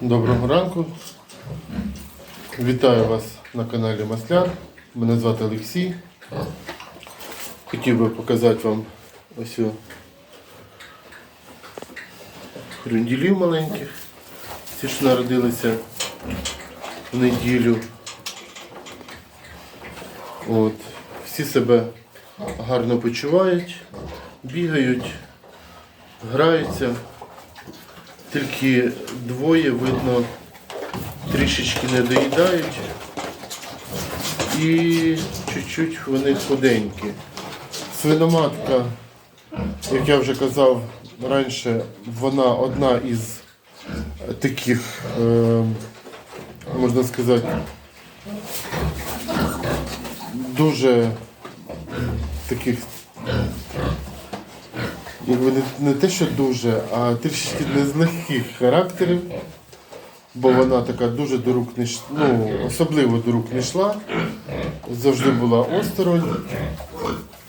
Доброго ранку. Вітаю вас на каналі Масляр. Мене звати Олексій. Хотів би показати вам ось о хрюнділів маленьких. Ці ж народилися в неділю. От. Всі себе гарно почувають, бігають, граються. Тільки двоє, видно, трішечки не доїдають. І чуть-чуть вони худенькі. Свиноматка, як я вже казав раніше, вона одна із таких, е, можна сказати, дуже таких якби не, не те, що дуже, а трішки не з легких характерів, бо вона така дуже до рук не йш- ну, особливо до рук не йшла, завжди була осторонь.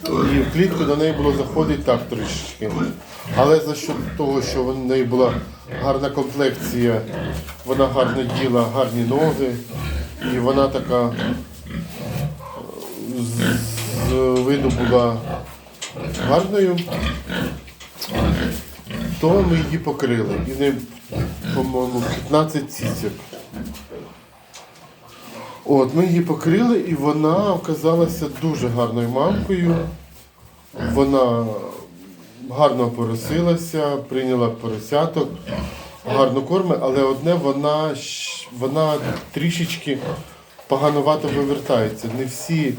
І в клітку до неї було заходити так трішечки. Але за що того, що в неї була гарна комплекція, вона гарно діла, гарні ноги, і вона така з, з виду була гарною, то ми її покрили. І в неї, по-моєму, 15 цицьок. От, ми її покрили, і вона оказалася дуже гарною мамкою. Вона гарно поросилася, прийняла поросяток, гарно корми, але одне вона, вона трішечки поганувато вивертається. Не всі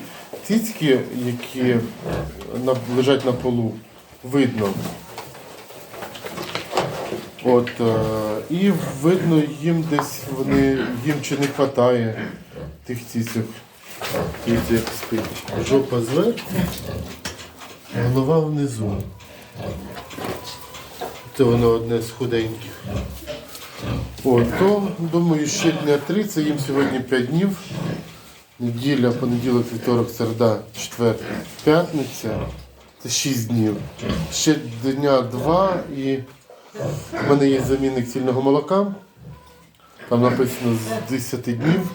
цицьки, які лежать на полу, видно. От, е, і видно, їм десь вони, їм чи не вистачає тих як. Жопа зверху, голова внизу. Це воно одне з худеньких. От, то, думаю, ще дня три, це їм сьогодні 5 днів. Неділя, понеділок, вівторок, середа, четвер, п'ятниця. Це 6 днів. Ще дня два і в мене є замінник цільного молока. Там написано з 10 днів.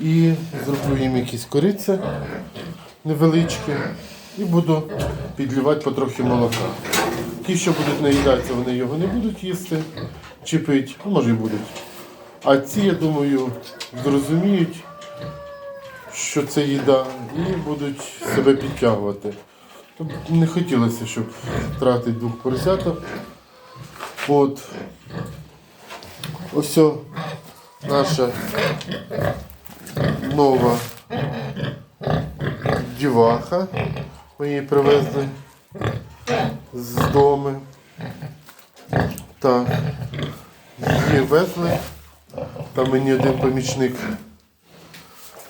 І зроблю їм якісь кориця невеличкі. І буду підлівати потрохи молока. Ті, що будуть наїдатися, вони його не будуть їсти чи пити, ну, може і будуть. А ці, я думаю, зрозуміють, що це їда, і будуть себе підтягувати. Тобто Не хотілося, щоб втратити двох поросяток. От. Ось наша нова діваха. Ми її привезли з дому. Так. Її везли. Там мені один помічник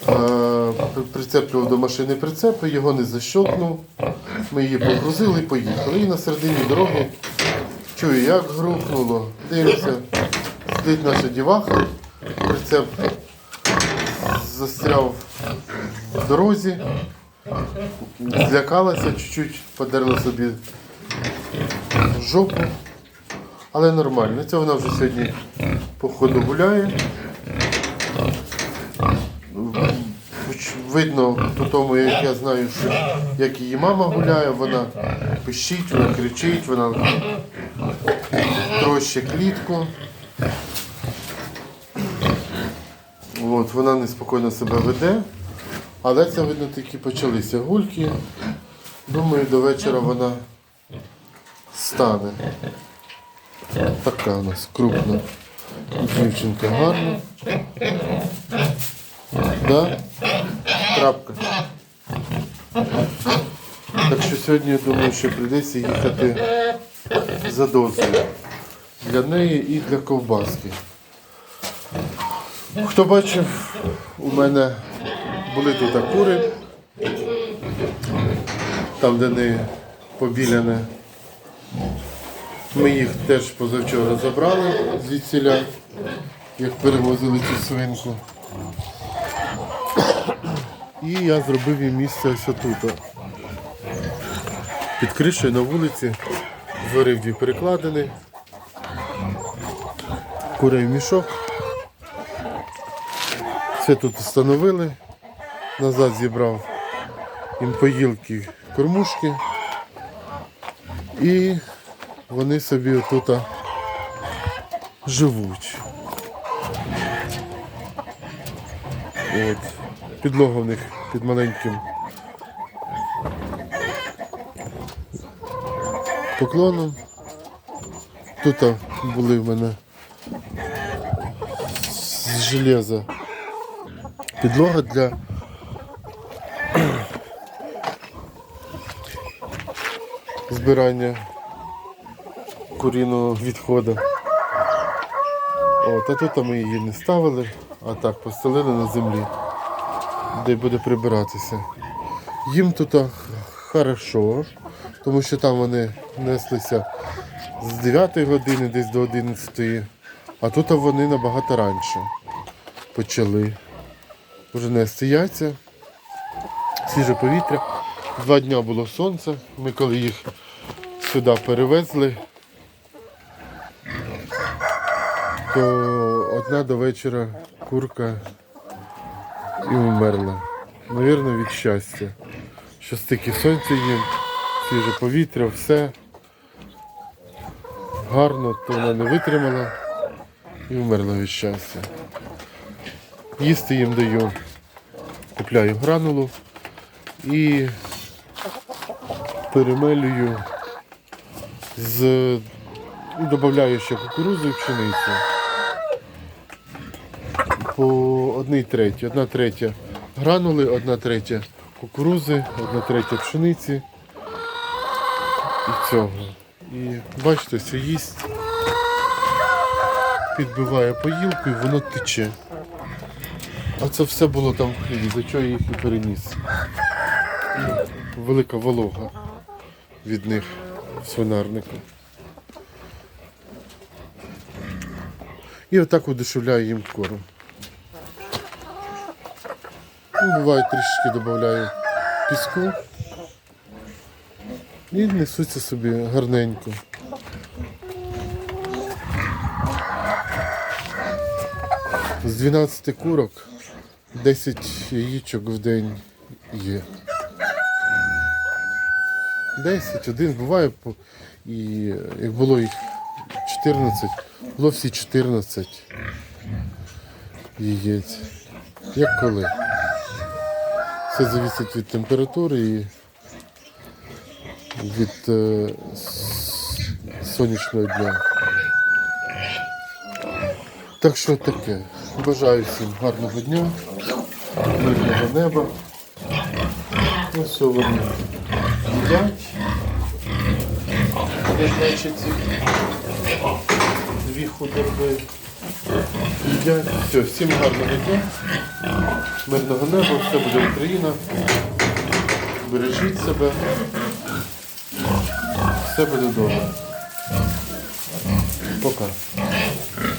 е, прицеплював до машини прицепи, його не защелкнув. Ми її погрузили і поїхали. І на середині дороги чую, як грукнуло. Дивимося, сидить наша діваха, прицеп застряв в дорозі, злякалася, чуть-чуть подерла собі жопу. Але нормально. Це вона вже сьогодні по ходу гуляє. Видно по тому, як я знаю, що як її мама гуляє, вона пищить, вона кричить, вона трощить клітку. От, вона неспокійно себе веде, але це видно такі почалися гульки. Думаю, до вечора вона стане. Така у нас крупна дівчинка гарна. Да? Крапка. Так що сьогодні я думаю, що прийдеться їхати за дозою. Для неї і для ковбаски. Хто бачив, у мене були тут кури, там, де не побіляне. Ми їх теж позавчора забрали звідсіля, як перевозили цю свинку. І я зробив їм місце ось тут. Під кришею на вулиці зварив дві перекладини, курей в мішок. Все тут встановили. Назад зібрав їм поїлки кормушки. І вони собі отут живуть. От. Підлога в них під маленьким поклоном. Тут були в мене з железа підлога для збирання куріного відходу. От, а тут ми її не ставили, а так постелили на землі, де буде прибиратися. Їм тут хорошо, тому що там вони неслися з 9 години десь до 11, а тут вони набагато раніше почали вже нести яйця, свіже повітря. Два дні було сонце. Ми коли їх сюди перевезли, то одна до вечора курка і умерла. Навірно, від щастя. Що стільки сонця їм, свіже повітря, все гарно, то вона не витримала і вмерла від щастя. Їсти їм даю, купляю гранулу і перемелюю з додаю ще кукурудзу і пшеницю. По одній треті. Одна третя гранули, одна третя кукурузи, одна третя пшениці і цього. І бачите, все їсть, підбиває поїлку і воно тече. А це все було там в хліві, за чого я їх і переніс. Велика волога від них в. І отак удешевляю їм корм. Ну, буває трішки додаю піску. І несуться собі гарненько. З 12 курок 10 яєчок в день є. 10, один буває, і як було їх 14, було всі 14 яєць. Як коли. Все залежить від температури і від е, сонячного дня. Так що таке. Бажаю всім гарного дня, мирного неба. Ось що вони їдять. Як ці дві худоби їдять. Все, всім гарного дня, мирного неба, все буде Україна. Бережіть себе. Все буде добре. Пока.